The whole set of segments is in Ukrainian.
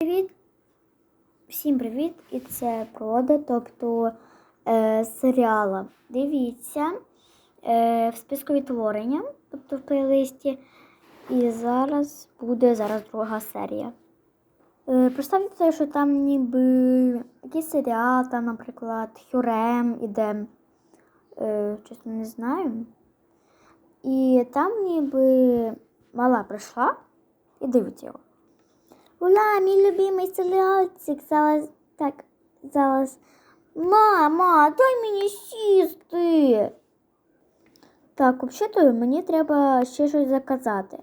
Привіт! Всім привіт! І це прода, тобто е, серіала. Дивіться е, в списку відтворення, тобто в плейлисті. І зараз буде зараз друга серія. Е, представте, що там ніби якийсь серіал, там, наприклад, Хюрем іде. Е, чесно не знаю. І там ніби мала прийшла і дивиться його. Ула, мій любимий серіальчик зараз так зараз. Мама, дай мені сісти. Так, взагалі мені треба ще щось заказати.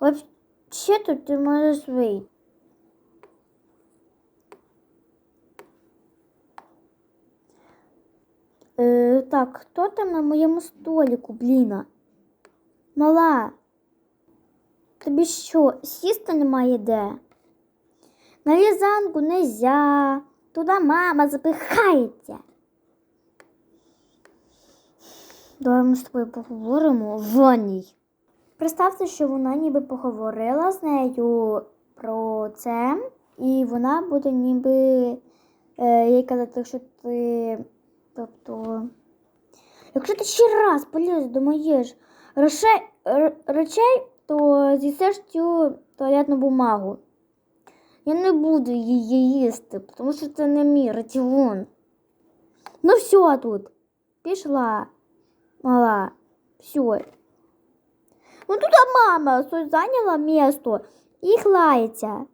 Взагалі ти можеш вийти. Е, так, хто там на моєму столику, бліна? Мала. Тобі що, сісти немає де? На лізанку нельзя. Туди мама запихається. Давай ми з тобою поговоримо ванній. Представте, що вона ніби поговорила з нею про це, і вона буде ніби е, їй казати, що ти. Тобто. Якщо ти ще раз поліз до моїх речей то з'їсиш цю туалетну бумагу. Я не буду її їсти, тому що це не мій раціон. Ну все тут. Пішла, мала. Все. Ну тут мама зайняла місто і глається.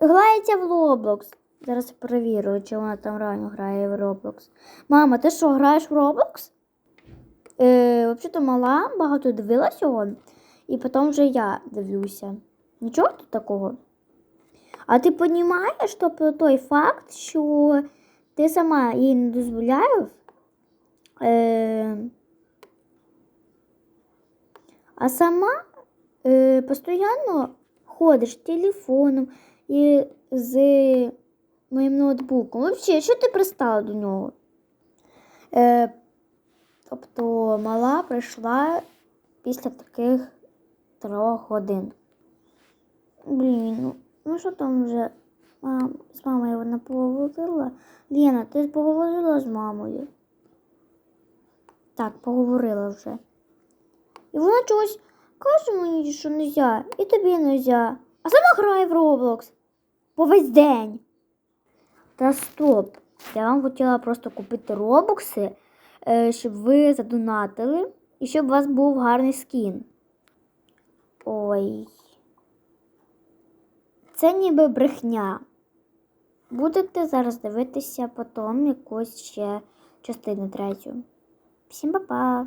Глається в Roblox. Зараз перевірю, чи вона там реально грає в Roblox. Мама, ти що, граєш в Roblox? Е, Взагалі-то мала, багато дивилась його. І потім вже я дивлюся. Нічого тут такого. А ти розумієш, тобто той факт, що ти сама їй не дозволяєш, е, а сама е, постійно ходиш телефоном і з моїм ноутбуком. Взагалі, що ти пристала до нього? Е, тобто мала прийшла після таких трьох годин. Блін, ну, ну що там вже Мам, з мамою вона поговорила? Лена, ти поговорила з мамою? Так, поговорила вже. І вона чогось каже мені, що не можна, і тобі не можна. А сама грає в Roblox по весь день. Та стоп. Я вам хотіла просто купити робокси, е, щоб ви задонатили і щоб у вас був гарний скін. Ой. Це ніби брехня. Будете зараз дивитися потім якусь ще частину третю. Всім па-па!